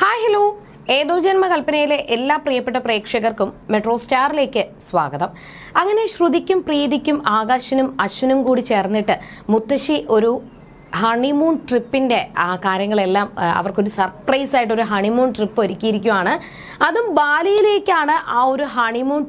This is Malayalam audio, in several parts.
Hi hello. ഏതോ ജന്മകൽപ്പനയിലെ എല്ലാ പ്രിയപ്പെട്ട പ്രേക്ഷകർക്കും മെട്രോ സ്റ്റാറിലേക്ക് സ്വാഗതം. അങ്ങനെ ശ്രുതിക്കും പ്രീതിക്കും ആകാശിനും അശ്വിനും കൂടി ചേർന്നിട്ട് മുത്തശ്ശി ഒരു ഹണിമൂൺ ട്രിപ്പിന്റെ ആ കാര്യങ്ങളെല്ലാം അവർക്കൊരു സർപ്രൈസ് ആയിട്ട് ഒരു ഹണിമൂൺ ട്രിപ്പ് ഒരുക്കിയിരിക്കുകയാണ് അതും ബാലിയിലേക്കാണ് ആ ഒരു ഹണിമൂൺ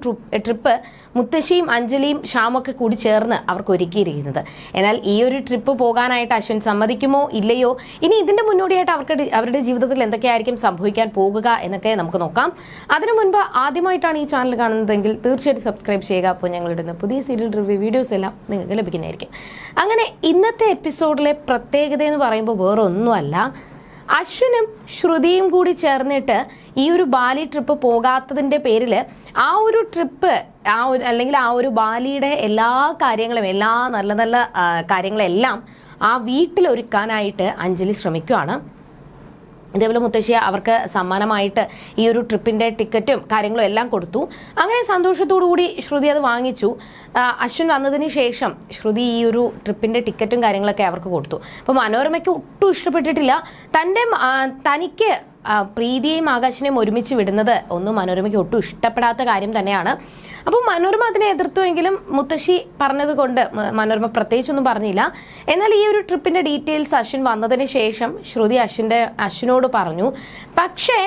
ട്രിപ്പ് മുത്തശ്ശിയും അഞ്ജലിയും ഷാമൊക്കെ കൂടി ചേർന്ന് അവർക്ക് ഒരുക്കിയിരിക്കുന്നത്. എന്നാൽ ഈ ഒരു ട്രിപ്പ് പോകാനായിട്ട് അശ്വിൻ സമ്മതിക്കുമോ ഇല്ലയോ? ഇനി ഇതിന്റെ മുന്നോടിയായിട്ട് അവർക്ക് അവരുടെ ജീവിതത്തിൽ എന്തൊക്കെയായിരിക്കും സംഭവിക്കാൻ പോകുക എന്നൊക്കെ നമുക്ക് നോക്കാം. അതിനു മുൻപ് ആദ്യമായിട്ടാണ് ഈ ചാനൽ കാണുന്നതെങ്കിൽ തീർച്ചയായിട്ടും സബ്സ്ക്രൈബ് ചെയ്യുക. അപ്പോൾ ഞങ്ങളുടെ പുതിയ സീരിയൽ റിവ്യൂ വീഡിയോസ് എല്ലാം നിങ്ങൾക്ക് ലഭിക്കുന്നതായിരിക്കും. അങ്ങനെ ഇന്നത്തെ എപ്പിസോഡിലെ പ്രത്യേകത എന്ന് പറയുമ്പോൾ വേറെ ഒന്നുമല്ല അശ്വിനും ശ്രുതിയും കൂടി ചേർന്നിട്ട് ഈ ഒരു ബാലി ട്രിപ്പ് പോകാത്തതിന്റെ പേരിൽ ആ ഒരു ട്രിപ്പ് ആ ഒരു അല്ലെങ്കിൽ ആ ഒരു ബാലിയുടെ എല്ലാ കാര്യങ്ങളും എല്ലാ നല്ല നല്ല കാര്യങ്ങളെല്ലാം ആ വീട്ടിലൊരുക്കാനായിട്ട് അഞ്ജലി ശ്രമിക്കുകയാണ് ഇതേപോലെ മുത്തശ്ശിയെ അവർക്ക് സമ്മാനമായിട്ട് ഈ ഒരു ട്രിപ്പിന്റെ ടിക്കറ്റും കാര്യങ്ങളും എല്ലാം കൊടുത്തു. അങ്ങനെ സന്തോഷത്തോടു കൂടി ശ്രുതി അത് വാങ്ങിച്ചു. അശ്വിൻ വന്നതിന് ശേഷം ശ്രുതി ഈ ഒരു ട്രിപ്പിന്റെ ടിക്കറ്റും കാര്യങ്ങളൊക്കെ അവർക്ക് കൊടുത്തു. അപ്പോൾ മനോരമയ്ക്ക് ഒട്ടും ഇഷ്ടപ്പെട്ടിട്ടില്ല. തന്റെ തനിക്ക് പ്രീതിയെയും ആകാശിനെയും ഒരുമിച്ച് വിടുന്നത് ഒന്നും മനോരമയ്ക്ക് ഒട്ടും ഇഷ്ടപ്പെടാത്ത കാര്യം തന്നെയാണ്. അപ്പോൾ മനോരമ അതിനെ എതിർത്തുവെങ്കിലും മുത്തശ്ശി പറഞ്ഞത് കൊണ്ട് മനോരമ പ്രത്യേകിച്ചൊന്നും പറഞ്ഞില്ല. എന്നാൽ ഈ ഒരു ട്രിപ്പിന്റെ ഡീറ്റെയിൽസ് അശ്വിൻ വന്നതിന് ശേഷം ശ്രുതി അശ്വിന്റെ അശ്വിനോട് പറഞ്ഞു. പക്ഷേ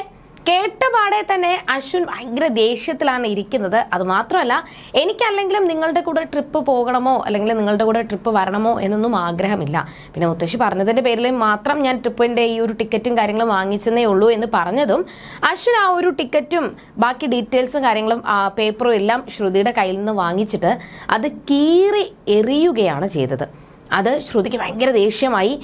കേട്ട പാടെ തന്നെ അശ്വിൻ ഭയങ്കര ദേഷ്യത്തിലാണ് ഇരിക്കുന്നത്. അത് മാത്രമല്ല എനിക്കല്ലെങ്കിലും നിങ്ങളുടെ കൂടെ ട്രിപ്പ് പോകണമോ അല്ലെങ്കിൽ നിങ്ങളുടെ കൂടെ ട്രിപ്പ് വരണമോ എന്നൊന്നും ആഗ്രഹമില്ല. പിന്നെ മുത്തശ്ശി പറഞ്ഞതിന്റെ പേരിൽ മാത്രം ഞാൻ ട്രിപ്പിന്റെ ഈ ഒരു ടിക്കറ്റും കാര്യങ്ങളും വാങ്ങിച്ചെന്നേ ഉള്ളൂ എന്ന് പറഞ്ഞതും അശ്വിൻ ആ ഒരു ടിക്കറ്റും ബാക്കി ഡീറ്റെയിൽസും കാര്യങ്ങളും പേപ്പറും എല്ലാം ശ്രുതിയുടെ കയ്യിൽ നിന്ന് വാങ്ങിച്ചിട്ട് അത് കീറി എറിയുകയാണ് ചെയ്തത്. അത് ശ്രുതിക്ക് ഭയങ്കര ദേഷ്യമായി.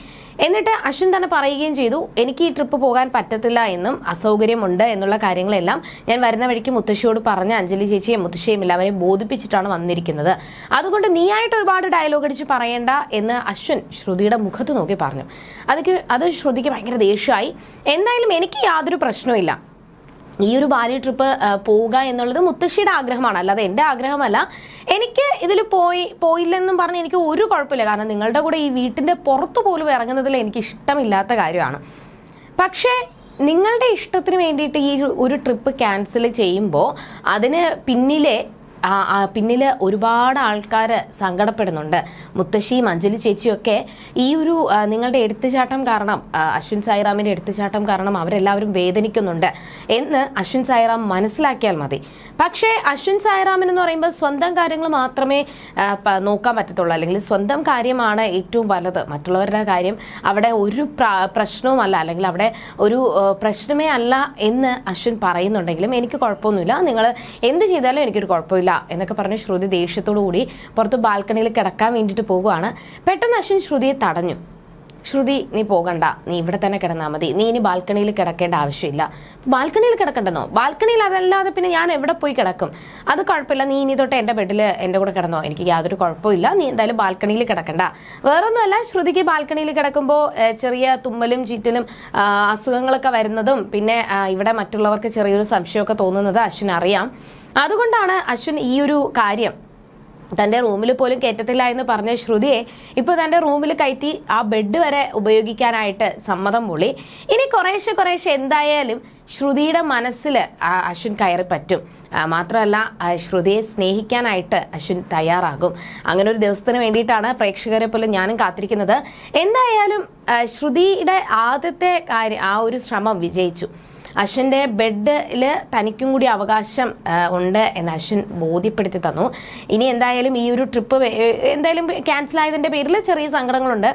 എന്നിട്ട് അശ്വിൻ തന്നെ പറയുകയും ചെയ്തു എനിക്ക് ഈ ട്രിപ്പ് പോകാൻ പറ്റത്തില്ല എന്നും അസൗകര്യമുണ്ട് എന്നുള്ള കാര്യങ്ങളെല്ലാം ഞാൻ വരുന്ന വഴിക്ക് മുത്തശ്ശിയോട് പറഞ്ഞ അഞ്ജലി ചേച്ചിയും മുത്തശ്ശിയും എല്ലാവരെയും ബോധിപ്പിച്ചിട്ടാണ് വന്നിരിക്കുന്നത്. അതുകൊണ്ട് നീയായിട്ട് ഒരുപാട് ഡയലോഗ് അടിച്ച് പറയേണ്ട എന്ന് അശ്വിൻ ശ്രുതിയുടെ മുഖത്ത് നോക്കി പറഞ്ഞു. അതൊക്കെ അത് ശ്രുതിക്ക് ഭയങ്കര ദേഷ്യമായി. എന്തായാലും എനിക്ക് യാതൊരു പ്രശ്നവുമില്ല ഈ ഒരു ബാലി ട്രിപ്പ് പോവുക എന്നുള്ളത് മുത്തശ്ശിയുടെ ആഗ്രഹമാണ്. അല്ലാതെ എന്റെ ആഗ്രഹമല്ല. എനിക്ക് ഇതിൽ പോയി പോയില്ലെന്നും പറഞ്ഞ് എനിക്ക് ഒരു കുഴപ്പമില്ല. കാരണം നിങ്ങളുടെ കൂടെ ഈ വീട്ടിന്റെ പുറത്തു പോലും ഇറങ്ങുന്നതിൽ എനിക്ക് ഇഷ്ടമില്ലാത്ത കാര്യമാണ്. പക്ഷേ നിങ്ങളുടെ ഇഷ്ടത്തിന് വേണ്ടിയിട്ട് ഈ ഒരു ട്രിപ്പ് ക്യാൻസൽ ചെയ്യുമ്പോൾ അതിന് പിന്നിലെ പിന്നിൽ ഒരുപാട് ആൾക്കാർ സങ്കടപ്പെടുന്നുണ്ട്. മുത്തശ്ശിയും അഞ്ജലി ചേച്ചിയൊക്കെ ഈ ഒരു നിങ്ങളുടെ എടുത്തുചാട്ടം കാരണം അശ്വിൻ സായിറാമിന്റെ എടുത്തുചാട്ടം കാരണം അവരെല്ലാവരും വേദനിക്കുന്നുണ്ട് എന്ന് അശ്വിൻ സായിറാം മനസ്സിലാക്കിയാൽ മതി. പക്ഷേ അശ്വിൻ സായിറാമൻ എന്ന് പറയുമ്പോൾ സ്വന്തം കാര്യങ്ങൾ മാത്രമേ നോക്കാൻ പറ്റത്തുള്ളൂ. അല്ലെങ്കിൽ സ്വന്തം കാര്യമാണ് ഏറ്റവും വലുത്. മറ്റുള്ളവരുടെ കാര്യം അവിടെ ഒരു പ്ര- പ്രശ്നവുമല്ല. അല്ലെങ്കിൽ അവിടെ ഒരു പ്രശ്നമേ അല്ല എന്ന് അശ്വിൻ പറയുന്നുണ്ടെങ്കിലും എനിക്ക് കുഴപ്പമൊന്നുമില്ല. നിങ്ങൾ എന്ത് ചെയ്താലും എനിക്കൊരു കുഴപ്പമില്ല. എന്നൊക്കെ പറഞ്ഞ് ശ്രുതി ദേഷ്യത്തോടു കൂടി പുറത്ത് ബാൽക്കണിയിൽ കിടക്കാൻ വേണ്ടിയിട്ട് പോകുവാണ്. പെട്ടെന്ന് അശ്വിൻ ശ്രുതിയെ തടഞ്ഞു. ശ്രുതി നീ പോകണ്ട. നീ ഇവിടെ തന്നെ കിടന്നാൽ മതി. നീ ഇനി ബാൽക്കണിയിൽ കിടക്കേണ്ട ആവശ്യമില്ല. ബാൽക്കണിയിൽ കിടക്കണ്ടെന്നോ? ബാൽക്കണിയിൽ അതല്ലാതെ പിന്നെ ഞാൻ എവിടെ പോയി കിടക്കും? അത് കുഴപ്പമില്ല. നീ ഇനി തൊട്ട് എന്റെ ബെഡിൽ എന്റെ കൂടെ കിടന്നോ. എനിക്ക് യാതൊരു കുഴപ്പമില്ല നീ എന്തായാലും ബാൽക്കണിയിൽ കിടക്കണ്ട. വേറൊന്നുമല്ല ശ്രുതിക്ക് ബാൽക്കണിയിൽ കിടക്കുമ്പോൾ ചെറിയ തുമ്മലും ചീറ്റലും അസുഖങ്ങളൊക്കെ വരുന്നതും പിന്നെ ഇവിടെ മറ്റുള്ളവർക്ക് ചെറിയൊരു സംശയമൊക്കെ തോന്നുന്നത് അശ്വിൻ അറിയാം അതുകൊണ്ടാണ് അശ്വിൻ ഈ ഒരു കാര്യം തന്റെ റൂമിൽ പോലും കയറ്റത്തില്ല എന്ന് പറഞ്ഞ ശ്രുതിയെ ഇപ്പോൾ തന്റെ റൂമിൽ കയറ്റി ആ ബെഡ് വരെ ഉപയോഗിക്കാനായിട്ട് സമ്മതം പൊളി ഇനി കുറേശ്ശെ കുറേശ്ശെ എന്തായാലും ശ്രുതിയുടെ മനസ്സിൽ അശ്വിൻ കയറി പറ്റും. മാത്രമല്ല ശ്രുതിയെ സ്നേഹിക്കാനായിട്ട് അശ്വിൻ തയ്യാറാകും. അങ്ങനെ ഒരു ദിവസത്തിന് വേണ്ടിയിട്ടാണ് പ്രേക്ഷകരെ പോലും ഞാനും കാത്തിരിക്കുന്നത്. എന്തായാലും ശ്രുതിയുടെ ആദ്യത്തെ കാര്യം ആ ഒരു ശ്രമം വിജയിച്ചു. അശ്വിന്റെ ബെഡിൽ തനിക്കും കൂടി അവകാശം ഉണ്ട് എന്ന് അശ്വിൻ ബോധ്യപ്പെടുത്തി തന്നു. ഇനി എന്തായാലും ഈ ഒരു ട്രിപ്പ് എന്തായാലും ക്യാൻസൽ ആയതിന്റെ പേരിൽ ചെറിയ സങ്കടങ്ങളുണ്ട്.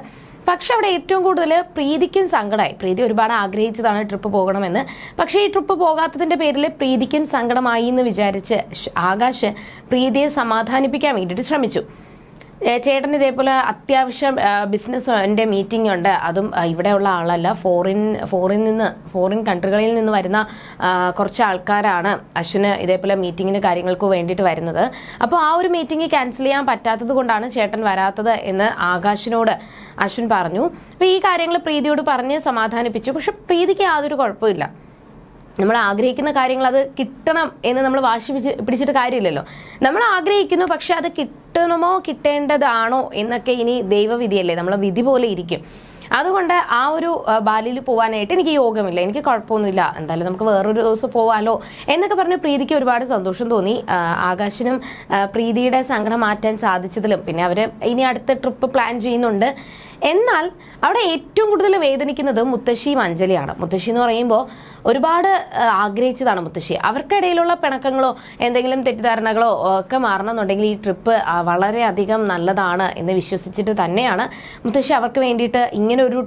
പക്ഷെ അവിടെ ഏറ്റവും കൂടുതൽ പ്രീതിക്കും സങ്കടമായി പ്രീതി ഒരുപാട് ആഗ്രഹിച്ചതാണ് ട്രിപ്പ് പോകണമെന്ന്. പക്ഷേ ഈ ട്രിപ്പ് പോകാത്തതിന്റെ പേരിൽ പ്രീതിക്കും സങ്കടമായി എന്ന് വിചാരിച്ച് ആകാശ് പ്രീതിയെ സമാധാനിപ്പിക്കാൻ വേണ്ടിയിട്ട് ശ്രമിച്ചു. ചേട്ടൻ ഇതേപോലെ അത്യാവശ്യം ബിസിനസ് എന്റെ മീറ്റിംഗ് ഉണ്ട്. അതും ഇവിടെ ഉള്ള ആളല്ല. ഫോറിൻ ഫോറിൻ നിന്ന് ഫോറിൻ കൺട്രികളിൽ നിന്ന് വരുന്ന കുറച്ച് ആൾക്കാരാണ് അശ്വിന് ഇതേപോലെ മീറ്റിങ്ങിന് കാര്യങ്ങൾക്ക് വേണ്ടിയിട്ട് വരുന്നത്. അപ്പോൾ ആ ഒരു മീറ്റിംഗ് ക്യാൻസൽ ചെയ്യാൻ പറ്റാത്തത് കൊണ്ടാണ് ചേട്ടൻ വരാത്തത് എന്ന് ആകാശിനോട് അശ്വിൻ പറഞ്ഞു. അപ്പോൾ ഈ കാര്യങ്ങൾ പ്രീതിയോട് പറഞ്ഞ് സമാധാനിപ്പിച്ചു. പക്ഷെ പ്രീതിക്ക് യാതൊരു കുഴപ്പമില്ല. നമ്മൾ ആഗ്രഹിക്കുന്ന കാര്യങ്ങൾ അത് കിട്ടണം എന്ന് നമ്മൾ വാശി പിടിച്ച് പിടിച്ചിട്ട് കാര്യമില്ലല്ലോ. നമ്മൾ ആഗ്രഹിക്കുന്നു പക്ഷെ അത് കിട്ടണമോ കിട്ടേണ്ടതാണോ എന്നൊക്കെ ഇനി ദൈവവിധിയല്ലേ? നമ്മളെ വിധി പോലെ ഇരിക്കും. അതുകൊണ്ട് ആ ഒരു ബാലിയിൽ പോകാനായിട്ട് എനിക്ക് യോഗമില്ല. എനിക്ക് കുഴപ്പമൊന്നുമില്ല. എന്തായാലും നമുക്ക് വേറൊരു ദിവസം പോവാലോ എന്നൊക്കെ പറഞ്ഞ് പ്രീതിക്ക് ഒരുപാട് സന്തോഷം തോന്നി. ആകാശിനും പ്രീതിയുടെ സങ്കടം മാറ്റാൻ സാധിച്ചതിലും. പിന്നെ അവർ ഇനി അടുത്ത ട്രിപ്പ് പ്ലാൻ ചെയ്യുന്നുണ്ട്. എന്നാൽ അവിടെ ഏറ്റവും കൂടുതൽ വേദനിക്കുന്നത് മുത്തശ്ശിയും അഞ്ജലിയാണ് മുത്തശ്ശി എന്ന് പറയുമ്പോൾ ഒരുപാട് ആഗ്രഹിച്ചതാണ് മുത്തശ്ശി. അവർക്കിടയിലുള്ള പിണക്കങ്ങളോ എന്തെങ്കിലും തെറ്റിദ്ധാരണകളോ ഒക്കെ മാറണമെന്നുണ്ടെങ്കിൽ ഈ ട്രിപ്പ് വളരെയധികം നല്ലതാണ് എന്ന് വിശ്വസിച്ചിട്ട് തന്നെയാണ് മുത്തശ്ശി അവർക്ക് വേണ്ടിയിട്ട് ഇങ്ങനെ ഒരു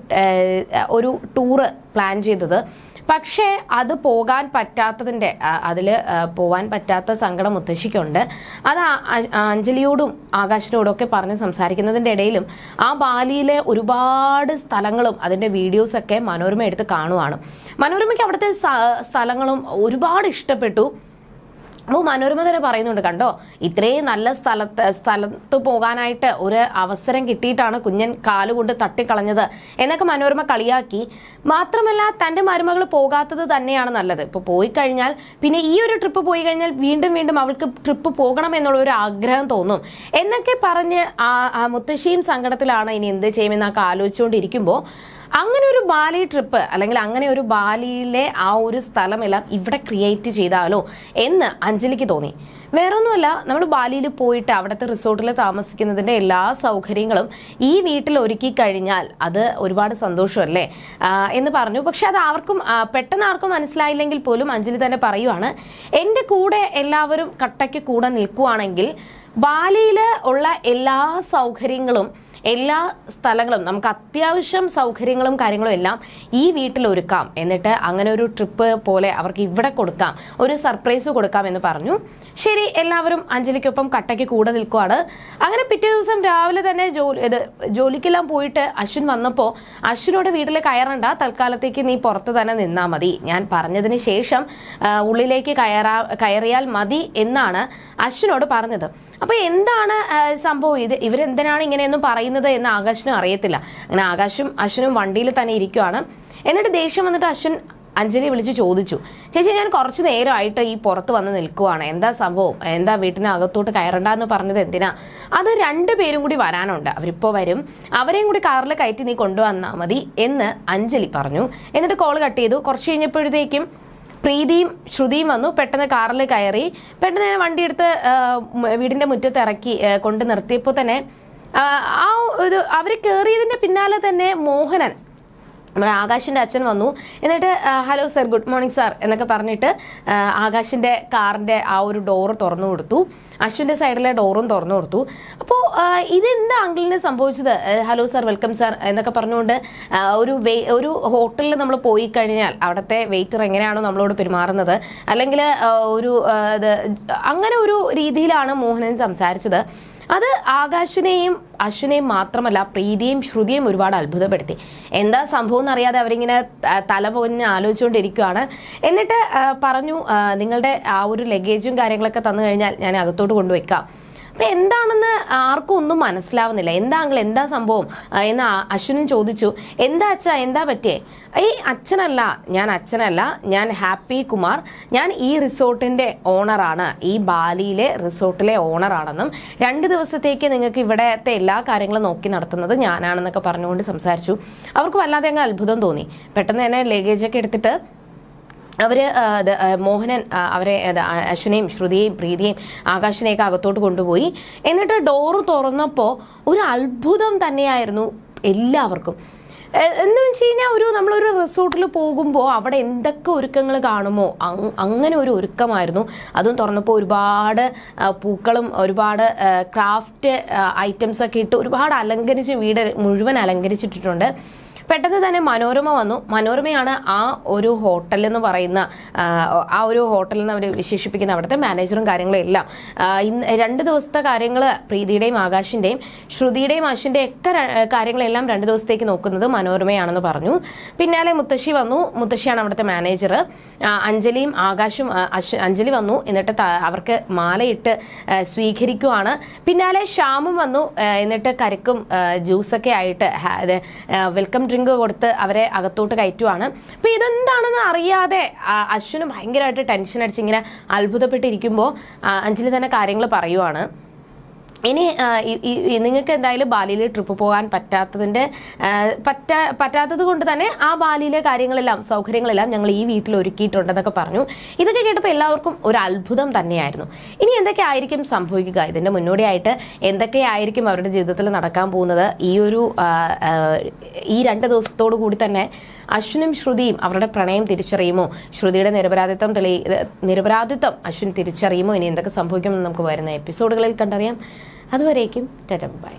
ഒരു ടൂറ് പ്ലാൻ ചെയ്തത്. പക്ഷേ അത് പോകാൻ പറ്റാത്തതിന്റെ അതിൽ പോകാൻ പറ്റാത്ത സങ്കടം മുത്തശ്ശിക്കുണ്ട്. അത് അഞ്ജലിയോടും ആകാശിനോടും ഒക്കെ പറഞ്ഞ് സംസാരിക്കുന്നതിന്റെ ഇടയിലും ആ ബാലിയിലെ ഒരുപാട് സ്ഥലങ്ങളും അതിന്റെ വീഡിയോസൊക്കെ മനോരമ എടുത്ത് കാണുവാണ്. മനോരമയ്ക്ക് അവിടുത്തെ സ്ഥലങ്ങളും ഒരുപാട് ഇഷ്ടപ്പെട്ടു. അപ്പോൾ മനോരമ തന്നെ പറയുന്നുണ്ട് കണ്ടോ? ഇത്രയും നല്ല സ്ഥലത്ത് സ്ഥലത്ത് പോകാനായിട്ട് ഒരു അവസരം കിട്ടിയിട്ടാണ് കുഞ്ഞൻ കാലുകൊണ്ട് തട്ടിക്കളഞ്ഞത് എന്നൊക്കെ മനോരമ കളിയാക്കി. മാത്രമല്ല തന്റെ മരുമകൾ പോകാത്തത് തന്നെയാണ് നല്ലത്. ഇപ്പോൾ പോയി കഴിഞ്ഞാൽ പിന്നെ ഈ ഒരു ട്രിപ്പ് പോയി കഴിഞ്ഞാൽ വീണ്ടും വീണ്ടും അവൾക്ക് ട്രിപ്പ് പോകണം എന്നുള്ള ഒരു ആഗ്രഹം തോന്നും. എന്നൊക്കെ പറഞ്ഞ് മുത്തശ്ശിയും സങ്കടത്തിലാണ് ഇനി എന്ത് ചെയ്യുമെന്നൊക്കെ ആലോചിച്ചുകൊണ്ടിരിക്കുമ്പോൾ അങ്ങനെ ഒരു ബാലി ട്രിപ്പ് അല്ലെങ്കിൽ അങ്ങനെ ഒരു ബാലിയിലെ ആ ഒരു സ്ഥലമെല്ലാം ഇവിടെ ക്രിയേറ്റ് ചെയ്താലോ എന്ന് അഞ്ജലിക്ക് തോന്നി. വേറൊന്നുമല്ല നമ്മൾ ബാലിയിൽ പോയിട്ട് അവിടുത്തെ റിസോർട്ടിൽ താമസിക്കുന്നതിന്റെ എല്ലാ സൗകര്യങ്ങളും ഈ വീട്ടിൽ ഒരുക്കി കഴിഞ്ഞാൽ അത് ഒരുപാട് സന്തോഷമല്ലേ? എന്ന് പറഞ്ഞു. പക്ഷെ അത് ആർക്കും പെട്ടെന്ന് ആർക്കും മനസ്സിലായില്ലെങ്കിൽ പോലും അഞ്ജലി തന്നെ പറയുവാണ് എന്റെ കൂടെ എല്ലാവരും കട്ടയ്ക്ക് കൂടെ നിൽക്കുവാണെങ്കിൽ ബാലിയിൽ ഉള്ള എല്ലാ സൗകര്യങ്ങളും എല്ലാ സ്ഥലങ്ങളും നമുക്ക് അത്യാവശ്യം സൗകര്യങ്ങളും കാര്യങ്ങളും എല്ലാം ഈ വീട്ടിൽ ഒരുക്കാം. എന്നിട്ട് അങ്ങനെ ഒരു ട്രിപ്പ് പോലെ അവർക്ക് ഇവിടെ കൊടുക്കാം. ഒരു സർപ്രൈസ് കൊടുക്കാം എന്ന് പറഞ്ഞു. ശരി എല്ലാവരും അഞ്ജലിക്കൊപ്പം കട്ടയ്ക്ക് കൂടെ നിൽക്കുവാണ്. അങ്ങനെ പിറ്റേ ദിവസം രാവിലെ തന്നെ ജോലി ഇത് ജോലിക്കെല്ലാം പോയിട്ട് അശ്വിൻ വന്നപ്പോൾ അശ്വിനോട് വീട്ടിൽ കയറണ്ട തൽക്കാലത്തേക്ക് നീ പുറത്ത് തന്നെ നിന്നാൽ മതി. ഞാൻ പറഞ്ഞതിന് ശേഷം ഉള്ളിലേക്ക് കയറാ കയറിയാൽ മതി എന്നാണ് അശ്വിനോട് പറഞ്ഞത്. അപ്പൊ എന്താണ് സംഭവം? ഇത് ഇവരെന്തിനാണ് ഇങ്ങനെയൊന്നും പറയുന്നത് എന്ന് ആകാശിനും അറിയത്തില്ല. അങ്ങനെ ആകാശും അശ്വനും വണ്ടിയിൽ തന്നെ ഇരിക്കുവാണ്. എന്നിട്ട് ദേഷ്യം വന്നിട്ട് അശ്വൻ അഞ്ജലി വിളിച്ച് ചോദിച്ചു ചേച്ചി ഞാൻ കുറച്ച് നേരമായിട്ട് ഈ പുറത്ത് വന്ന് നിൽക്കുവാണ്. എന്താ സംഭവം? എന്താ വീട്ടിനകത്തോട്ട് കയറണ്ട എന്ന് പറഞ്ഞത് എന്തിനാ? അത് രണ്ടുപേരും കൂടി വരാനുണ്ട്. അവരിപ്പോ വരും. അവരെയും കൂടി കാറിൽ കയറ്റി നീ കൊണ്ടുവന്നാൽ മതി എന്ന് അഞ്ജലി പറഞ്ഞു. എന്നിട്ട് കോൾ കട്ട് ചെയ്തു. കുറച്ച് കഴിഞ്ഞപ്പോഴത്തേക്കും പ്രീതിയും ശ്രുതിയും വന്നു. പെട്ടെന്ന് കാറിൽ കയറി. പെട്ടെന്ന് തന്നെ വണ്ടി എടുത്ത് വീടിന്റെ മുറ്റത്ത് ഇറക്കി കൊണ്ട് നിർത്തിയപ്പോൾ തന്നെ ആ ഒരു അവർ കയറിയതിന്റെ പിന്നാലെ തന്നെ മോഹനൻ നമ്മുടെ ആകാശിന്റെ അച്ഛൻ വന്നു. എന്നിട്ട് hello sir good morning sir എന്നൊക്കെ പറഞ്ഞിട്ട് ആകാശിന്റെ കാറിന്റെ ആ ഒരു ഡോറ് തുറന്നു കൊടുത്തു. അശ്വിന്റെ സൈഡിലെ ഡോറും തുറന്നു കൊടുത്തു. അപ്പോൾ ഇതെന്താ അങ്കിളിന് സംഭവിച്ചത്? ഹലോ സാർ വെൽക്കം സാർ എന്നൊക്കെ പറഞ്ഞുകൊണ്ട് ഒരു വേ- ഒരു ഹോട്ടലിൽ നമ്മൾ പോയി കഴിഞ്ഞാൽ അവിടുത്തെ വെയിറ്റർ എങ്ങനെയാണോ നമ്മളോട് പെരുമാറുന്നത് അല്ലെങ്കിൽ ഒരു അങ്ങനെ ഒരു രീതിയിലാണ് മോഹനൻ സംസാരിച്ചത്. അത് ആകാശിനെയും അശ്വിനെയും മാത്രമല്ല പ്രീതിയും ശ്രുതിയും ഒരുപാട് അത്ഭുതപ്പെടുത്തി. എന്താ സംഭവം എന്നറിയാതെ അവരിങ്ങനെ തല പൊഞ്ഞ് ആലോചിച്ചുകൊണ്ടിരിക്കുകയാണ് എന്നിട്ട് പറഞ്ഞു നിങ്ങളുടെ ആ ഒരു ലഗേജും കാര്യങ്ങളൊക്കെ തന്നു കഴിഞ്ഞാൽ ഞാൻ അകത്തോട്ട് കൊണ്ടുവയ്ക്കാം. അപ്പൊ എന്താണെന്ന് ആർക്കും ഒന്നും മനസ്സിലാവുന്നില്ല. എന്താ അങ്കിൾ എന്താ സംഭവം? എന്ന് അശ്വിനും ചോദിച്ചു. എന്താ അച്ഛ എന്താ പറ്റിയേ? ഈ അച്ഛനല്ല ഞാൻ അച്ഛനല്ല ഞാൻ ഹാപ്പി കുമാർ. ഞാൻ ഈ റിസോർട്ടിന്റെ ഓണറാണ്. ഈ ബാലിയിലെ റിസോർട്ടിലെ ഓണറാണെന്നും രണ്ട് ദിവസത്തേക്ക് നിങ്ങൾക്ക് ഇവിടത്തെ എല്ലാ കാര്യങ്ങളും നോക്കി നടത്തുന്നത് ഞാനാണെന്നൊക്കെ പറഞ്ഞുകൊണ്ട് സംസാരിച്ചു. അവർക്ക് വല്ലാതെ അങ്ങ് അത്ഭുതം തോന്നി. പെട്ടെന്ന് തന്നെ ലഗേജൊക്കെ എടുത്തിട്ട് ആ, മോഹനൻ അവരെ അശ്വിനെയും ശ്രുതിയെയും പ്രീതിയെയും ആകാശിനെയൊക്കെ അകത്തോട്ട് കൊണ്ടുപോയി. എന്നിട്ട് ഡോറ് തുറന്നപ്പോൾ ഒരു അത്ഭുതം തന്നെയായിരുന്നു എല്ലാവർക്കും. എന്ന് വെച്ച് കഴിഞ്ഞാൽ ഒരു നമ്മളൊരു റിസോർട്ടിൽ പോകുമ്പോൾ അവിടെ എന്തൊക്കെ ഒരുക്കങ്ങൾ കാണുമോ അങ്- അങ്ങനെ ഒരു ഒരുക്കമായിരുന്നു. അതും തുറന്നപ്പോൾ ഒരുപാട് പൂക്കളും ഒരുപാട് ക്രാഫ്റ്റ് ഐറ്റംസ് ഒക്കെ ഇട്ട് ഒരുപാട് അലങ്കരിച്ച് വീട് മുഴുവൻ അലങ്കരിച്ചിട്ടിട്ടുണ്ട്. പെട്ടെന്ന് തന്നെ മനോരമ വന്നു. മനോരമയാണ് ആ ഒരു ഹോട്ടൽ എന്ന് പറയുന്ന ആ, ഒരു ഹോട്ടലിൽ നിന്ന് അവർ വിശേഷിപ്പിക്കുന്ന അവിടുത്തെ മാനേജറും കാര്യങ്ങളും എല്ലാം ഇന്ന് രണ്ട് ദിവസത്തെ കാര്യങ്ങൾ പ്രീതിയുടെയും ആകാശിന്റെയും ശ്രുതിയുടെയും അശ്വിന്റെ ഒക്കെ കാര്യങ്ങളെല്ലാം രണ്ട് ദിവസത്തേക്ക് നോക്കുന്നത് മനോരമയാണെന്ന് പറഞ്ഞു. പിന്നാലെ മുത്തശ്ശി വന്നു. മുത്തശ്ശിയാണ് അവിടുത്തെ മാനേജർ അഞ്ജലിയും ആകാശും അഞ്ജലി വന്നു. എന്നിട്ട് അവർക്ക് മാലയിട്ട് സ്വീകരിക്കുവാണ്. പിന്നാലെ ശ്യാമും വന്നു. എന്നിട്ട് കരിക്കും ജ്യൂസൊക്കെ ആയിട്ട് വെൽക്കം ഡ്രിങ്ക് കൊടുത്ത് അവരെ അകത്തോട്ട് കയറ്റുവാണ്. അപ്പോൾ ഇതെന്താണെന്ന് അറിയാതെ അശ്വിന് ഭയങ്കരമായിട്ട് ടെൻഷൻ അടിച്ച് ഇങ്ങനെ അത്ഭുതപ്പെട്ടിരിക്കുമ്പോൾ അഞ്ജലി തന്നെ കാര്യങ്ങൾ പറയുവാണ്. ഇനി നിങ്ങൾക്ക് എന്തായാലും ബാലിയിൽ ട്രിപ്പ് പോകാൻ പറ്റാത്തതിന്റെ പറ്റാ പറ്റാത്തത് കൊണ്ട് തന്നെ ആ ബാലിയിലെ കാര്യങ്ങളെല്ലാം സൗകര്യങ്ങളെല്ലാം ഞങ്ങൾ ഈ വീട്ടിൽ ഒരുക്കിയിട്ടുണ്ടെന്നൊക്കെ പറഞ്ഞു. ഇതൊക്കെ കേട്ടപ്പോൾ എല്ലാവർക്കും ഒരു അത്ഭുതം തന്നെയായിരുന്നു. ഇനി എന്തൊക്കെ ആയിരിക്കും സംഭവിക്കുക? ഇതിന്റെ മുന്നോടിയായിട്ട് എന്തൊക്കെയായിരിക്കും അവരുടെ ജീവിതത്തിൽ നടക്കാൻ പോകുന്നത്? ഈ ഒരു ഈ രണ്ട് ദിവസത്തോടു കൂടി തന്നെ അശ്വിനും ശ്രുതിയും അവരുടെ പ്രണയം തിരിച്ചറിയുമോ? ശ്രുതിയുടെ നിരപരാധിത്വം തെളി നിരപരാധിത്വം അശ്വിൻ തിരിച്ചറിയുമോ? ഇനി എന്തൊക്കെ സംഭവിക്കുമെന്ന് നമുക്ക് വരുന്ന എപ്പിസോഡുകളിൽ കണ്ടറിയാം. അതുവരേക്കും ടെറ്റം ബൈ.